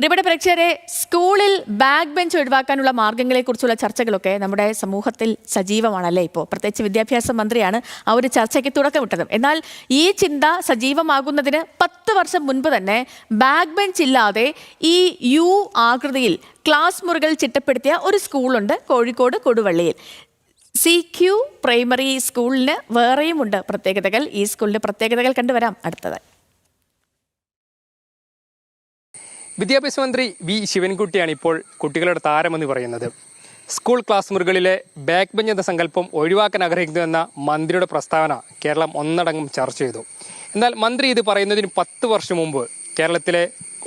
പ്രിയപ്പെട്ട പ്രേക്ഷകരെ സ്കൂളിൽ ബാക്ക് ബെഞ്ച് ഒഴിവാക്കാനുള്ള മാർഗങ്ങളെക്കുറിച്ചുള്ള ചർച്ചകളൊക്കെ നമ്മുടെ സമൂഹത്തിൽ സജീവമാണല്ലേ ഇപ്പോൾ പ്രത്യേകിച്ച് വിദ്യാഭ്യാസ മന്ത്രിയാണ് ആ ഒരു ചർച്ചയ്ക്ക് തുടക്കമിട്ടത്. എന്നാൽ ഈ ചിന്ത സജീവമാകുന്നതിന് പത്ത് വർഷം മുൻപ് തന്നെ ബാക്ക് ബെഞ്ച് ഇല്ലാതെ ഈ യു ആകൃതിയിൽ ക്ലാസ് മുറികൾ ചിട്ടപ്പെടുത്തിയ ഒരു സ്കൂളുണ്ട് കോഴിക്കോട് കൊടുവള്ളിയിൽ. സി ക്യു പ്രൈമറി സ്കൂളിന് വേറെയുമുണ്ട് പ്രത്യേകതകൾ. ഈ സ്കൂളിന്റെ പ്രത്യേകതകൾ കണ്ടുവരാം അടുത്തത് വിദ്യാഭ്യാസ മന്ത്രി വി ശിവൻകുട്ടിയാണ് ഇപ്പോൾ കുട്ടികളുടെ താരമെന്ന് പറയുന്നത്. സ്കൂൾ ക്ലാസ് മുറികളിലെ ബാക്ക് ബെഞ്ച് എന്ന സങ്കല്പം ഒഴിവാക്കാൻ ആഗ്രഹിക്കുന്നുവെന്ന മന്ത്രിയുടെ പ്രസ്താവന കേരളം ഒന്നടങ്കം ചർച്ച ചെയ്തു. എന്നാൽ മന്ത്രി ഇത് പറയുന്നതിന് പത്ത് വർഷം മുമ്പ് കേരളത്തിലെ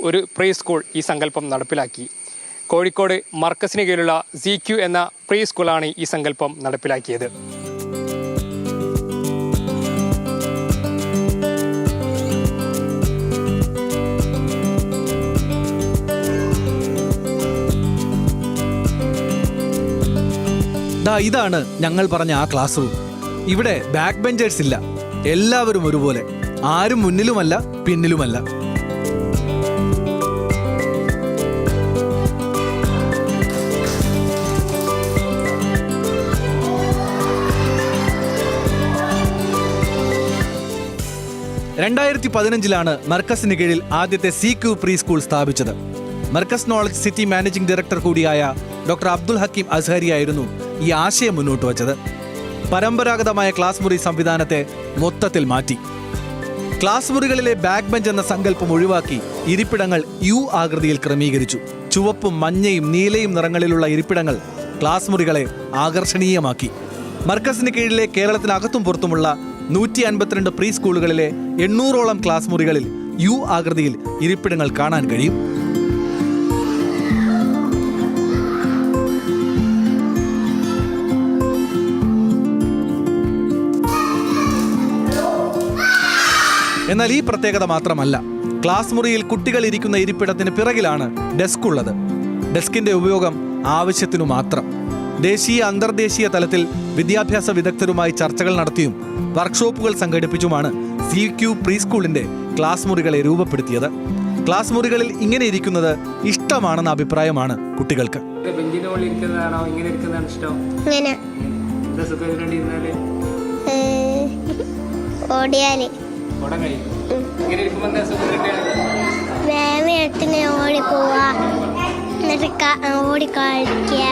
ഒരു പ്രീ സ്കൂൾ ഈ സങ്കല്പം നടപ്പിലാക്കി. കോഴിക്കോട് മർക്കസിന് കീഴിലുള്ള സി ക്യു എന്ന പ്രീ സ്കൂളാണ് ഈ സങ്കല്പം നടപ്പിലാക്കിയത്. ദാ ഇതാണ് ഞങ്ങൾ പറഞ്ഞ ആ ക്ലാസ് റൂം ഇവിടെ ബാക്ക് ബെഞ്ചേഴ്സ് ഇല്ല. എല്ലാവരും ഒരുപോലെ. ആരും മുന്നിലുമല്ല പിന്നിലുമല്ല. രണ്ടായിരത്തി പതിനഞ്ചിലാണ് മർക്കസിന് കീഴിൽ ആദ്യത്തെ സി ക്യു പ്രീ സ്കൂൾ സ്ഥാപിച്ചത്. Markaz knowledge city managing director കൂടിയായ ഡോക്ടർ അബ്ദുൽ ഹക്കീം അസ്ഹരിയായിരുന്നു. ഈ ആശയം മുന്നോട്ട് വച്ചത്. പരമ്പരാഗതമായ ക്ലാസ് മുറി സംവിധാനത്തെ മൊത്തത്തിൽ മാറ്റി. ക്ലാസ് മുറികളിലെ ബാക്ക് ബെഞ്ച് എന്ന സങ്കല്പം ഒഴിവാക്കി ഇരിപ്പിടങ്ങൾ യു ആകൃതിയിൽ ക്രമീകരിച്ചു. ചുവപ്പും മഞ്ഞയും നീലയും നിറങ്ങളിലുള്ള ഇരിപ്പിടങ്ങൾ ക്ലാസ് മുറികളെ ആകർഷണീയമാക്കി. മർക്കസിന് കീഴിലെ കേരളത്തിനകത്തും പുറത്തുമുള്ള നൂറ്റി അൻപത്തിരണ്ട് പ്രീ സ്കൂളുകളിലെ എണ്ണൂറോളം ക്ലാസ് മുറികളിൽ യു ആകൃതിയിൽ ഇരിപ്പിടങ്ങൾ കാണാൻ കഴിയും. എന്നാൽ ഈ പ്രത്യേകത മാത്രമല്ല ക്ലാസ് മുറിയിൽ കുട്ടികൾ ഇരിക്കുന്ന ഇരിപ്പിടത്തിന് പിറകിലാണ് ഡെസ്ക് ഉള്ളത്. ഡെസ്കിന്റെ ഉപയോഗം ആവശ്യത്തിനു മാത്രം. ദേശീയ അന്തർദേശീയ തലത്തിൽ വിദ്യാഭ്യാസ വിദഗ്ധരുമായി ചർച്ചകൾ നടത്തിയും വർക്ക്ഷോപ്പുകൾ സംഘടിപ്പിച്ചുമാണ് സി ക്യു പ്രീ സ്കൂളിന്റെ ക്ലാസ് മുറികളെ രൂപപ്പെടുത്തിയത്. ക്ലാസ് മുറികളിൽ ഇങ്ങനെ ഇരിക്കുന്നത് ഇഷ്ടമാണെന്ന അഭിപ്രായമാണ് കുട്ടികൾക്ക്. ഓടിയാലേ. വേമയിട്ട് ഇങ്ങനെ ഓടി പോവാ. എന്നിട്ട് ഓടി കളിക്കുക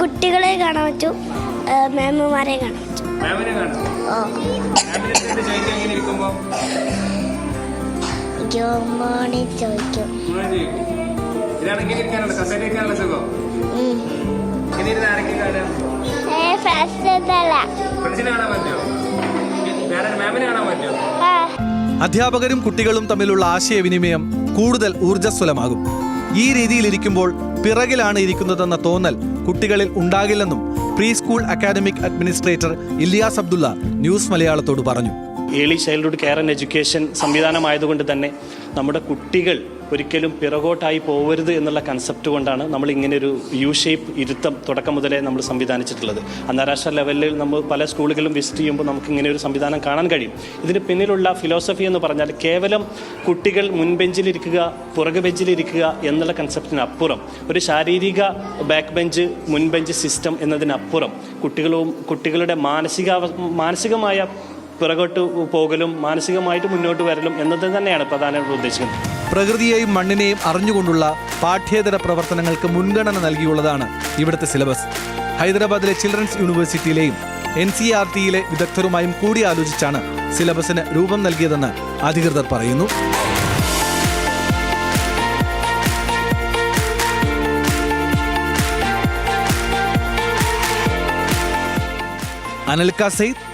കുട്ടികളെ കാണാൻ പറ്റൂ. ഏഹ്, മേമ്മമാരെ കാണാൻ പറ്റും. മാമിനെ ചോദിക്കാം ഇരിക്കാനുള്ള സുഖം. അധ്യാപകരും കുട്ടികളും തമ്മിലുള്ള ആശയവിനിമയം കൂടുതൽ ഊർജസ്വലമാകും. ഈ രീതിയിലിരിക്കുമ്പോൾ പിറകിലാണ് ഇരിക്കുന്നതെന്ന തോന്നൽ കുട്ടികളിൽ ഉണ്ടാകില്ലെന്നും pre school academic administrator Iliyas Abdulla news മലയാളത്തോട് പറഞ്ഞു. Early childhood care and education സംവിധാനമായതുകൊണ്ട് തന്നെ നമ്മുടെ കുട്ടികൾ ഒരിക്കലും പിറകോട്ടായി പോകരുത് എന്നുള്ള കൺസെപ്റ്റ് കൊണ്ടാണ് നമ്മൾ ഇങ്ങനെ ഒരു യു ഷേപ്പ് ഇരുത്തം തുടക്കം മുതലേ നമ്മൾ സംവിധാനിച്ചിട്ടുള്ളത്. അന്താരാഷ്ട്ര ലെവലിൽ നമ്മൾ പല സ്കൂളുകളും വിസിറ്റ് ചെയ്യുമ്പോൾ നമുക്ക് ഇങ്ങനെ ഒരു സംവിധാനം കാണാൻ കഴിയും. ഇതിന് പിന്നിലുള്ള ഫിലോസഫി എന്ന് പറഞ്ഞാൽ കേവലം കുട്ടികൾ മുൻബെഞ്ചിലിരിക്കുക പുറകു ബെഞ്ചിലിരിക്കുക എന്നുള്ള കൺസെപ്റ്റിനപ്പുറം ഒരു ശാരീരിക ബാക്ക് ബെഞ്ച് മുൻബെഞ്ച് സിസ്റ്റം എന്നതിനപ്പുറം കുട്ടികളും കുട്ടികളുടെ മാനസിക മാനസികമായ പിറകോട്ട് പോകലും മാനസികമായിട്ട് മുന്നോട്ട് വരലും എന്നത് തന്നെയാണ് പ്രധാനമായിട്ട് ഉദ്ദേശിക്കുന്നത്. പ്രകൃതിയെയും മണ്ണിനെയും അറിഞ്ഞുകൊണ്ടുള്ള പാഠ്യേതര പ്രവർത്തനങ്ങൾക്ക് മുൻഗണന നൽകിയുള്ളതാണ് ഇവിടുത്തെ സിലബസ്. ഹൈദരാബാദിലെ ചിൽഡ്രൻസ് യൂണിവേഴ്സിറ്റിയിലെയും എൻ സി ആർ ടിയിലെ വിദഗ്ധരുമായും കൂടിയാലോചിച്ചാണ് സിലബസിന് രൂപം നൽകിയതെന്ന് അധികൃതർ പറയുന്നു. അനൽക സെയ്ദ്